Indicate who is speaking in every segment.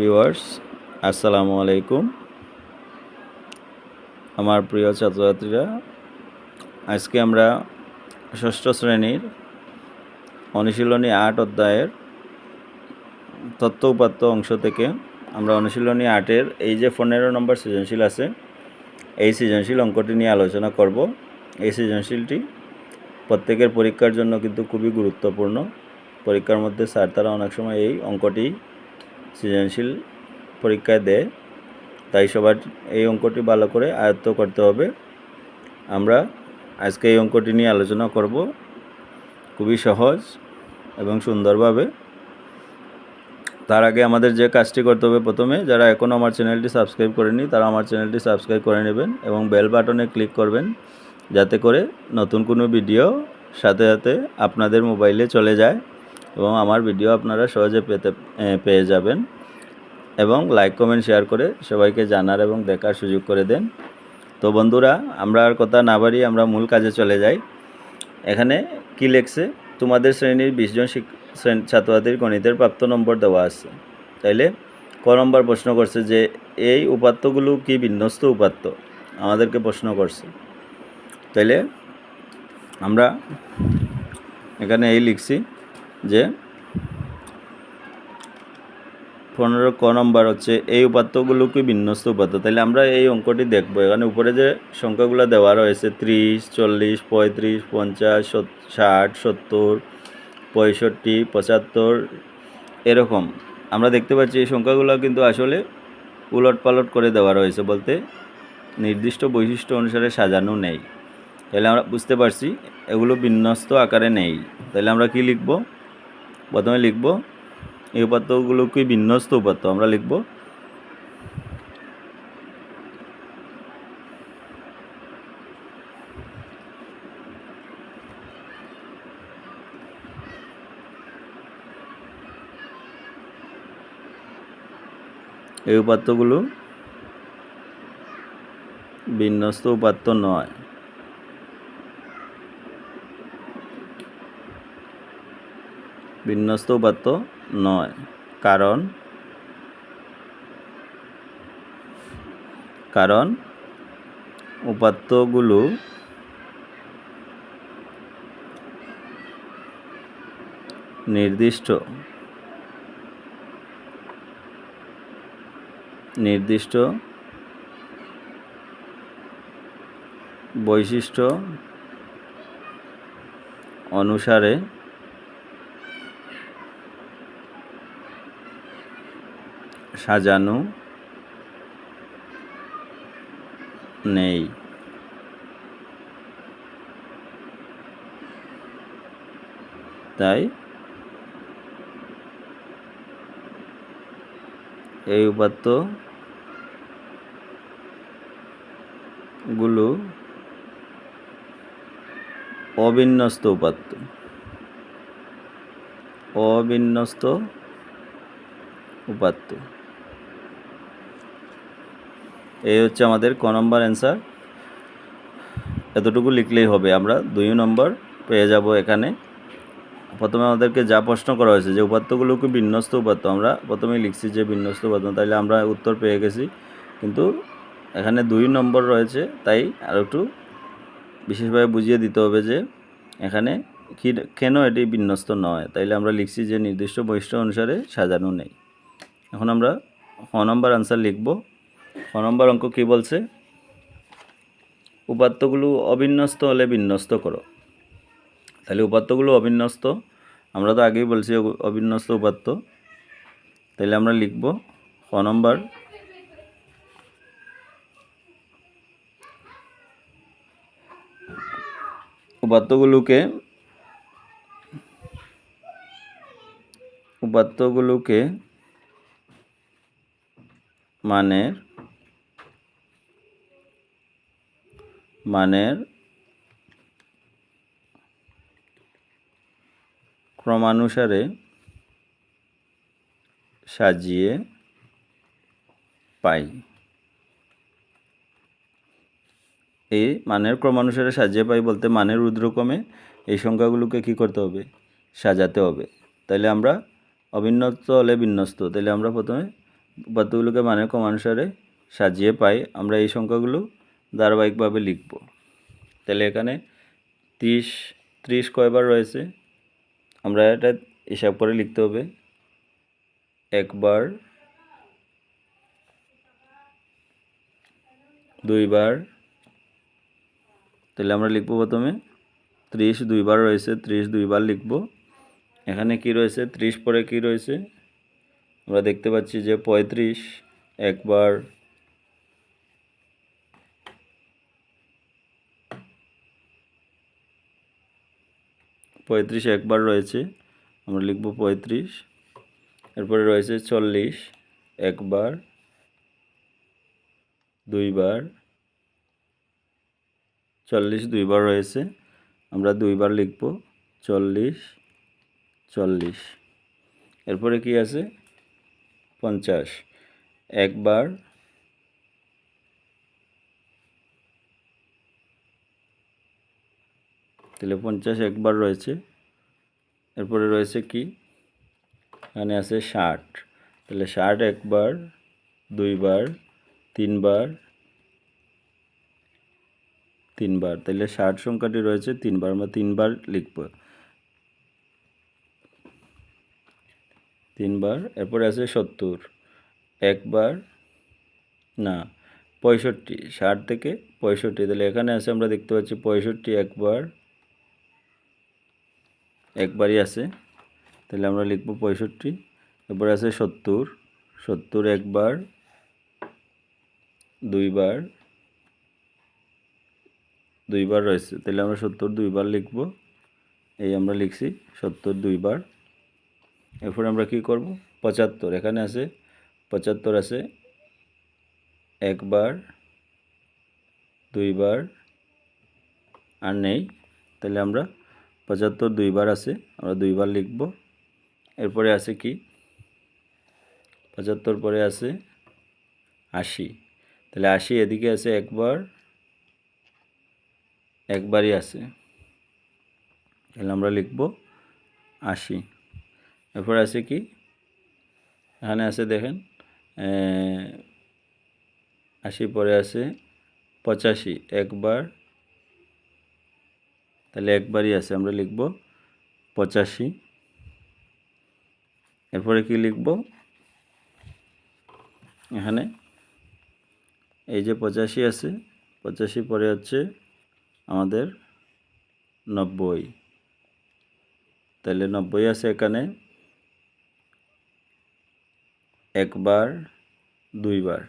Speaker 1: viewers আসসালামু আলাইকুম আমার প্রিয় ছাত্রছাত্রীরা আজকে আমরা ষষ্ঠ শ্রেণীর অনুশীলনী আট অধ্যায়ের তত্ত্ব উপাত্ত অংশ থেকে আমরা অনুশীলনী আটের এই যে পনেরো নম্বর সৃজনশীল আছে এই সৃজনশীল অঙ্কটি নিয়ে আলোচনা করব এই সৃজনশীলটি প্রত্যেকের পরীক্ষার জন্য কিন্তু খুবই গুরুত্বপূর্ণ পরীক্ষার মধ্যে স্যার তারা অনেক সময় এই অঙ্কটি সৃজনশীল পরীক্ষায় দেয় তাই সবার এই অঙ্কটি ভালো করে আয়ত্ত করতে হবে আমরা আজকে এই অঙ্কটি নিয়ে আলোচনা করব খুবই সহজ এবং সুন্দরভাবে তার আগে আমাদের যে কাজটি করতে হবে প্রথমে যারা এখনও আমার চ্যানেলটি সাবস্ক্রাইব করেনি তারা আমার চ্যানেলটি সাবস্ক্রাইব করে নেবেন এবং বেল বাটনে ক্লিক করবেন যাতে করে নতুন কোনো ভিডিও সাথে সাথে আপনাদের মোবাইলে চলে যায় এবং আমার ভিডিও আপনারা সহজে পেতে পেয়ে যাবেন এবং লাইক কমেন্ট শেয়ার করে সবাইকে জানার এবং দেখার সুযোগ করে দেন তো বন্ধুরা আমরা আর কথা না বাড়ি আমরা মূল কাজে চলে যাই এখানে কি লেখছে তোমাদের শ্রেণীর বিশজন ছাত্রছাত্রীর গণিতের প্রাপ্ত নম্বর দেওয়া আছে তাইলে ক নম্বর প্রশ্ন করছে যে এই উপাত্তগুলো কি বিন্যস্ত উপাত্ত আমাদেরকে প্রশ্ন করছে তাইলে আমরা এখানে এই লিখছি যে পনেরো ক নম্বর হচ্ছে এই উপাত্তগুলো কি বিন্যস্ত উপাত্ত তাহলে আমরা এই অঙ্কটি দেখবো এখানে উপরে যে সংখ্যাগুলো দেওয়া রয়েছে ত্রিশ চল্লিশ পঁয়ত্রিশ পঞ্চাশ ষাট সত্তর পঁয়ষট্টি পঁচাত্তর এরকম আমরা দেখতে পাচ্ছি এই সংখ্যাগুলো কিন্তু আসলে উলট পালট করে দেওয়া রয়েছে বলতে নির্দিষ্ট বৈশিষ্ট্য অনুসারে সাজানো নেই তাহলে আমরা বুঝতে পারছি এগুলো বিন্যস্ত আকারে নেই তাহলে আমরা কি লিখবো প্রথমে লিখব এই উপাত্তগুলোকে বিন্যস্ত উপাত্ত আমরা লিখব এই উপাত্তগুলো বিন্যস্ত উপাত্ত নয় বিন্যস্ত উপাত্ত নয় কারণ কারণ উপাত্তগুলো নির্দিষ্ট নির্দিষ্ট বৈশিষ্ট্য অনুসারে সাজানো নেই তাই এই উপাত্ত গুলো অবিন্যস্ত উপাত্ত অবিন্যস্ত উপাত্ত এই হচ্ছে আমাদের ক নম্বর অ্যান্সার এতটুকু লিখলেই হবে আমরা দুই নম্বর পেয়ে যাব এখানে প্রথমে আমাদেরকে যা প্রশ্ন করা হয়েছে যে উপাত্তগুলোকে বিন্যস্ত উপাত্ত আমরা প্রথমেই লিখছি যে বিন্যস্ত উপাত্ত তাইলে আমরা উত্তর পেয়ে গেছি কিন্তু এখানে দুই নম্বর রয়েছে তাই আর একটু বিশেষভাবে বুঝিয়ে দিতে হবে যে এখানে কি কেন এটি বিন্যস্ত নয় তাইলে আমরা লিখছি যে নির্দিষ্ট বৈশিষ্ট্য অনুসারে সাজানো নেই এখন আমরা ক নম্বর আনসার লিখবো ক নম্বর অঙ্ক কী বলছে উপাত্তগুলো অবিন্যস্ত হলে বিন্যস্ত করো তাহলে উপাত্তগুলো অবিন্যস্ত আমরা তো আগেই বলছি অবিন্যস্ত উপাত্ত তাহলে আমরা লিখব ক নম্বর উপাত্তগুলোকে উপাত্তগুলোকে মানের মানের ক্রমানুসারে সাজিয়ে পাই এই মানের ক্রমানুসারে সাজিয়ে পাই বলতে মানের ঊর্ধ্বক্রমে এই সংখ্যাগুলোকে কি করতে হবে সাজাতে হবে তাহলে আমরা অবিন্যস্ত হলে বিন্যস্ত তাহলে আমরা প্রথমে উপাত্তগুলোকে মানের ক্রমানুসারে সাজিয়ে পাই আমরা এই সংখ্যাগুলো ধারাবাহিকভাবে লিখব তাহলে এখানে ত্রিশ ত্রিশ কয়বার রয়েছে আমরা এটা হিসাব করে লিখতে হবে একবার দুইবার তাহলে আমরা লিখব প্রথমে ত্রিশ দুইবার রয়েছে ত্রিশ দুইবার লিখব এখানে কি রয়েছে ত্রিশ পরে কি রয়েছে আমরা দেখতে পাচ্ছি যে পঁয়ত্রিশ একবার পঁয়ত্রিশ একবার রয়েছে আমরা লিখব পঁয়ত্রিশ এরপরে রয়েছে চল্লিশ একবার দুইবার চল্লিশ দুইবার রয়েছে আমরা দুইবার লিখব চল্লিশ চল্লিশ এরপরে কি আছে পঞ্চাশ একবার তাহলে পঞ্চাশ একবার রয়েছে এরপরে রয়েছে কি এখানে আছে ষাট তাহলে ষাট একবার দুইবার তিনবার তিনবার তাহলে ষাট সংখ্যাটি রয়েছে তিনবার আমরা তিনবার লিখব তিনবার এরপরে আছে সত্তর একবার না পঁয়ষট্টি ষাট থেকে পঁয়ষট্টি তাহলে এখানে আছে আমরা দেখতে পাচ্ছি পঁয়ষট্টি একবার একবারই আছে তাহলে আমরা লিখব পঁয়ষট্টি এরপর আছে সত্তর সত্তর একবার দুইবার দুইবার রয়েছে তাহলে আমরা সত্তর দুইবার লিখব এই আমরা লিখছি সত্তর দুইবার এরপর আমরা কি করব পঁচাত্তর এখানে আছে পঁচাত্তর আছে একবার দুইবার আর নেই তাহলে আমরা পঁচাত্তর দুইবার আছে আমরা দুইবার লিখব এরপরে আছে কি পঁচাত্তর পরে আছে আশি তাহলে আশি এদিকে আছে একবার একবারই আছে তাহলে আমরা লিখব আশি এরপরে আছে কি এখানে আছে দেখেন আশি পরে আছে পঁচাশি একবার তাহলে একবারই আছে আমরা লিখব পঁচাশি এরপরে কি লিখব এখানে এই যে পঁচাশি আছে পঁচাশি পরে হচ্ছে আমাদের নব্বই তাহলে নব্বই আছে এখানে একবার দুইবার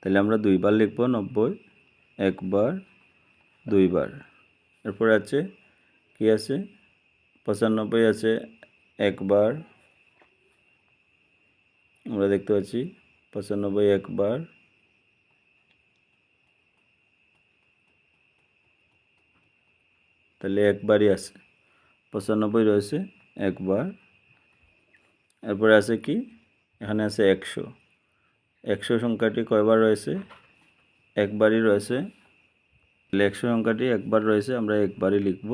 Speaker 1: তাহলে আমরা দুইবার লিখব নব্বই একবার দুইবার এরপরে আছে কি আছে পঁচানব্বই আছে একবার আমরা দেখতে পাচ্ছি পঁচানব্বই একবার তাহলে একবারই আছে পঁচানব্বই রয়েছে একবার এরপরে আছে কি এখানে আছে একশো একশো সংখ্যাটি কয়বার রয়েছে একবারই রয়েছে একশো সংখ্যাটি একবার রয়েছে আমরা একবারই লিখব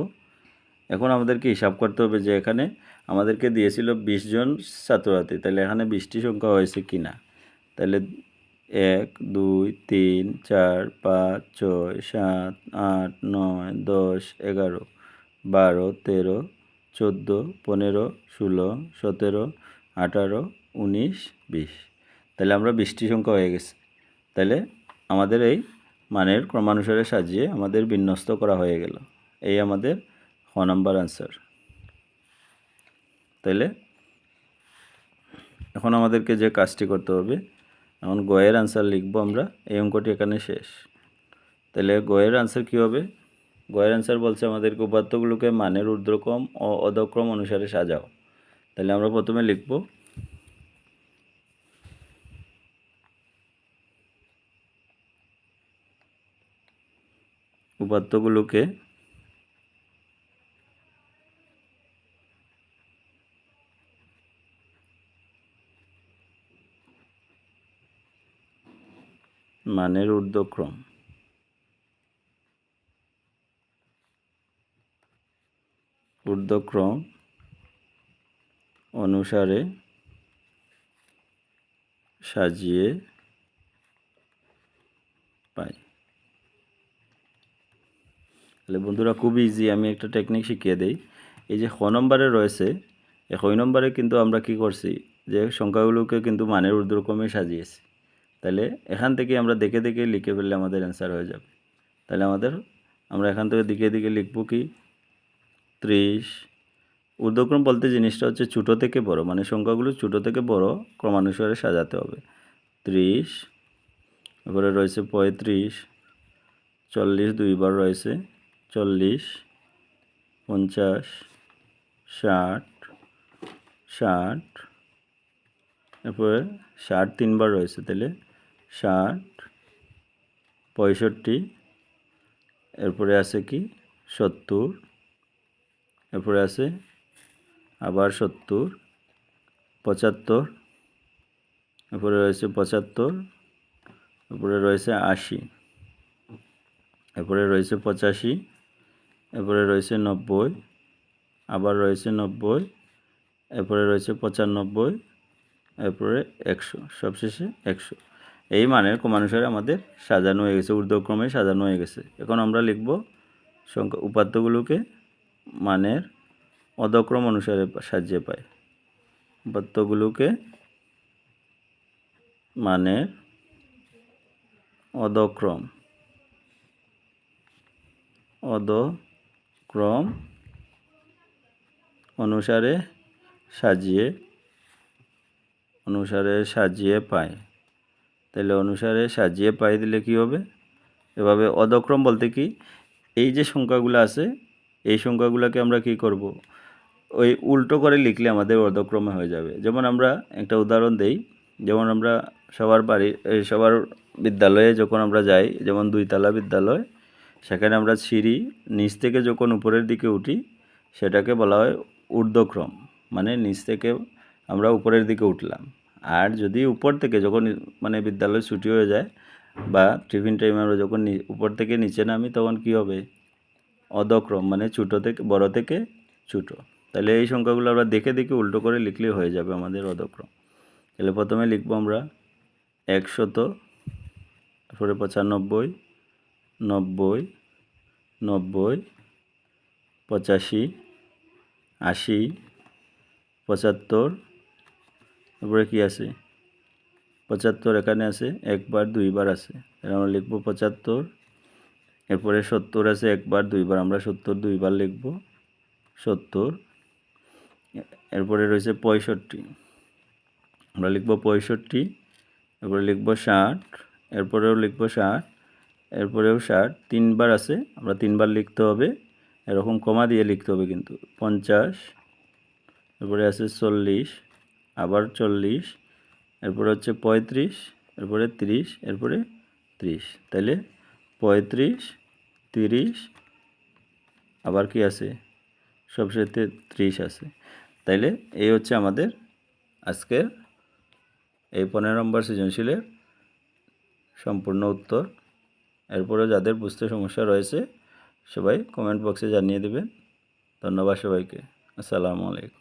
Speaker 1: এখন আমাদেরকে হিসাব করতে হবে যে এখানে আমাদেরকে দিয়েছিল বিশ জন ছাত্রছাত্রী তাহলে এখানে বিশটি সংখ্যা হয়েছে কি না তাহলে এক দুই তিন চার পাঁচ ছয় সাত আট নয় দশ এগারো বারো তেরো চোদ্দো পনেরো ষোলো সতেরো আঠারো উনিশ বিশ তাহলে আমরা বৃষ্টি সংখ্যা হয়ে গেছে তাহলে আমাদের এই মানের ক্রমানুসারে সাজিয়ে আমাদের বিন্যস্ত করা হয়ে গেল এই আমাদের হ নাম্বার আনসার তাইলে এখন আমাদেরকে যে কাজটি করতে হবে এখন গয়ের আনসার লিখবো আমরা এই অঙ্কটি এখানে শেষ তাহলে গয়ের আনসার কি হবে গয়ের আনসার বলছে আমাদেরকে উপাত্তগুলোকে মানের ঊর্ধ্বক্রম ও অধক্রম অনুসারে সাজাও তাহলে আমরা প্রথমে লিখবো উপাত্তগুলোকে মানের ঊর্ধ্বক্রম ঊর্ধ্বক্রম অনুসারে সাজিয়ে পাই তাহলে বন্ধুরা খুব ইজি আমি একটা টেকনিক শিখিয়ে দেই এই যে খ নম্বরে রয়েছে এই খ নম্বরে কিন্তু আমরা কি করছি যে সংখ্যাগুলোকে কিন্তু মানের উর্ধ্বক্রমে সাজিয়েছি তাহলে এখান থেকে আমরা দেখে দেখে লিখে ফেললে আমাদের অ্যান্সার হয়ে যাবে তাহলে আমাদের আমরা এখান থেকে দিকে দিকে লিখব কি ত্রিশ উর্ধ্বক্রম বলতে জিনিসটা হচ্ছে ছোটো থেকে বড় মানে সংখ্যাগুলো ছোটো থেকে বড় ক্রমানুসারে সাজাতে হবে ত্রিশ তারপরে রয়েছে পঁয়ত্রিশ চল্লিশ দুইবার রয়েছে চল্লিশ পঞ্চাশ ষাট ষাট এরপরে ষাট তিনবার রয়েছে তাহলে ষাট পঁয়ষট্টি এরপরে আছে কি সত্তর এরপরে আছে আবার সত্তর পঁচাত্তর এরপরে রয়েছে পঁচাত্তর এরপরে রয়েছে আশি এরপরে রয়েছে পঁচাশি এরপরে রয়েছে নব্বই আবার রয়েছে নব্বই এরপরে রয়েছে পঁচানব্বই এরপরে একশো সবশেষে একশো এই মানের ক্রমানুসারে আমাদের সাজানো হয়ে গেছে ঊর্ধ্বক্রমে সাজানো হয়ে গেছে এখন আমরা লিখব সংখ্যা উপাত্তগুলোকে মানের অধক্রম অনুসারে সাজিয়ে পায় উপাত্তগুলোকে মানের অধক্রম অধ ক্রম অনুসারে সাজিয়ে অনুসারে সাজিয়ে পায় তাহলে অনুসারে সাজিয়ে পাই দিলে কি হবে এভাবে অদক্রম বলতে কি এই যে সংখ্যাগুলো আছে এই সংখ্যাগুলোকে আমরা কি করব ওই উল্টো করে লিখলে আমাদের অর্ধক্রমে হয়ে যাবে যেমন আমরা একটা উদাহরণ দেই যেমন আমরা সবার বাড়ি সবার বিদ্যালয়ে যখন আমরা যাই যেমন দুইতলা বিদ্যালয় সেখানে আমরা সিঁড়ি নিচ থেকে যখন উপরের দিকে উঠি সেটাকে বলা হয় ঊর্ধ্বক্রম মানে নিচ থেকে আমরা উপরের দিকে উঠলাম আর যদি উপর থেকে যখন মানে বিদ্যালয় ছুটি হয়ে যায় বা টিফিন টাইমে আমরা যখন উপর থেকে নিচে নামি তখন কি হবে অধক্রম মানে ছোটো থেকে বড় থেকে ছোটো তাহলে এই সংখ্যাগুলো আমরা দেখে দেখে উল্টো করে লিখলে হয়ে যাবে আমাদের অধক্রম তাহলে প্রথমে লিখবো আমরা একশত তারপরে পঁচানব্বই নব্বই নব্বই পঁচাশি আশি পঁচাত্তর তারপরে কি আছে পঁচাত্তর এখানে আছে একবার দুইবার আছে আমরা লিখব পঁচাত্তর এরপরে সত্তর আছে একবার দুইবার আমরা সত্তর দুইবার লিখব সত্তর এরপরে রয়েছে পঁয়ষট্টি আমরা লিখব পঁয়ষট্টি এরপরে লিখব ষাট এরপরেও লিখব ষাট এরপরেও ষাট তিনবার আছে আমরা তিনবার লিখতে হবে এরকম কমা দিয়ে লিখতে হবে কিন্তু পঞ্চাশ এরপরে আছে চল্লিশ আবার চল্লিশ এরপরে হচ্ছে পঁয়ত্রিশ এরপরে তিরিশ এরপরে ত্রিশ তাইলে পঁয়ত্রিশ তিরিশ আবার কি আছে সবসাথে ত্রিশ আছে তাইলে এই হচ্ছে আমাদের আজকের এই পনেরো নম্বর সৃজনশীলের সম্পূর্ণ উত্তর এরপরে যাদের বুঝতে সমস্যা রয়েছে সবাই কমেন্ট বক্সে জানিয়ে দেবেন ধন্যবাদ সবাইকে আসসালামু আলাইকুম